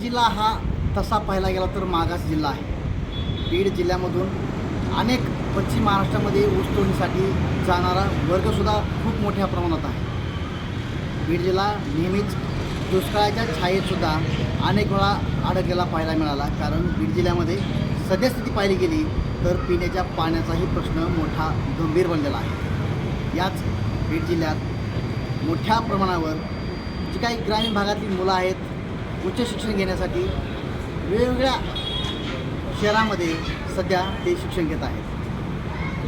जिल्हा हा तसा पाहायला गेला तर मागास जिल्हा आहे. बीड जिल्ह्यामधून अनेक पश्चिम महाराष्ट्रामध्ये ऊसतोडणीसाठी जाणारा वर्गसुद्धा खूप मोठ्या प्रमाणात आहे. बीड जिल्हा नेहमीच दुष्काळाच्या छायेतसुद्धा अनेक वेळा अडकलेला पाहायला मिळाला. कारण बीड जिल्ह्यामध्ये सद्यस्थिती पाहिली गेली तर पिण्याच्या पाण्याचाही प्रश्न मोठा गंभीर बनलेला आहे. याच बीड जिल्ह्यात मोठ्या प्रमाणावर जी काही ग्रामीण भागातील मुलं आहेत उच्च शिक्षण घेण्यासाठी वेगवेगळ्या शहरामध्ये सध्या ते शिक्षण घेत आहेत.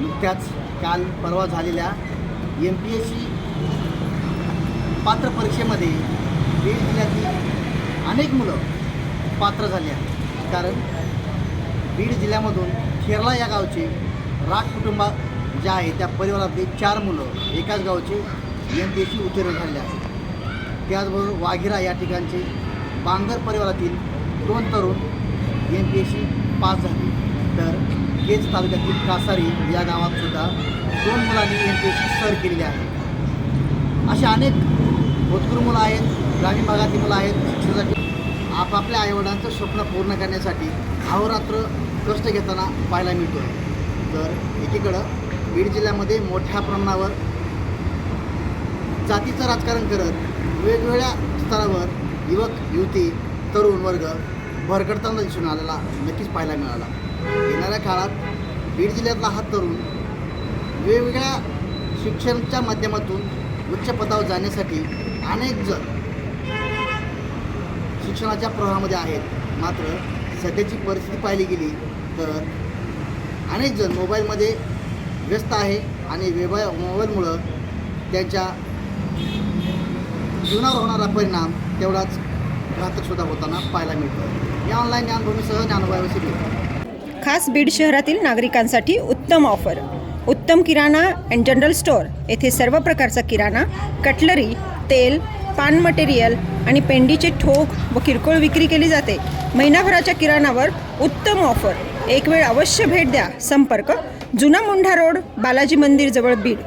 नुकत्याच काल परवा झालेल्या एम पी एस सी पात्र परीक्षेमध्ये बीड जिल्ह्यातील अनेक मुलं पात्र झाली आहेत. कारण बीड जिल्ह्यामधून खेरला या गावचे राग कुटुंब ज्या आहे त्या परिवारातले चार मुलं एकाच गावचे एम पी एस सी उत्तीर्ण झाले आहेत. त्याचबरोबर वाघिरा या ठिकाणचे बांगर परिवारातील दोन तरुण M P S C pass झाले. तर केज तालुक्यातील कासारी या गावात सुद्धा दोन मुलांनी एम पी एस सी सर केलेली आहे असे अनेक भूतपूर मुलं आहेत ग्रामीण भागातील मुलं आहेत शिक्षणासाठी आपापल्या आईवडिलांचं स्वप्न पूर्ण करण्यासाठी अहोरात्र कष्ट घेताना पाहायला मिळतो तर एकीकडं बीड जिल्ह्यामध्ये मोठ्या प्रमाणावर जातीचं राजकारण करत वेगवेगळ्या स्तरावर युवक युवती तरुण वर्ग भरकडताना दिसून आलेला नक्कीच पाहायला मिळाला. येणाऱ्या काळात बीड जिल्ह्यातला हा तरुण वेगवेगळ्या शिक्षणाच्या माध्यमातून उच्च पदावर जाण्यासाठी अनेक जण शिक्षणाच्या प्रवाहामध्ये आहेत. मात्र सध्याची परिस्थिती पाहिली गेली तर अनेक जण मोबाईलमध्ये व्यस्त आहे आणि वेबा मोबाईलमुळं त्यांच्या जीवनावर होणारा परिणाम तेवढाच घातकसुद्धा होताना पाहायला मिळतो. या ऑनलाईन ज्ञानभूमीसह ज्ञानोबावशी खास बीड शहरातील नागरिकांसाठी उत्तम ऑफर उत्तम किराणा अँड जनरल स्टोअर येथे सर्व प्रकारचा किराणा कटलरी तेल पान मटेरियल आणि पेंडीचे ठोक व किरकोळ विक्री केली जाते. महिनाभराच्या किराणावर उत्तम ऑफर एक वेळ अवश्य भेट द्या. संपर्क जुना मुंढा रोड बालाजी मंदिर जवळ बीड.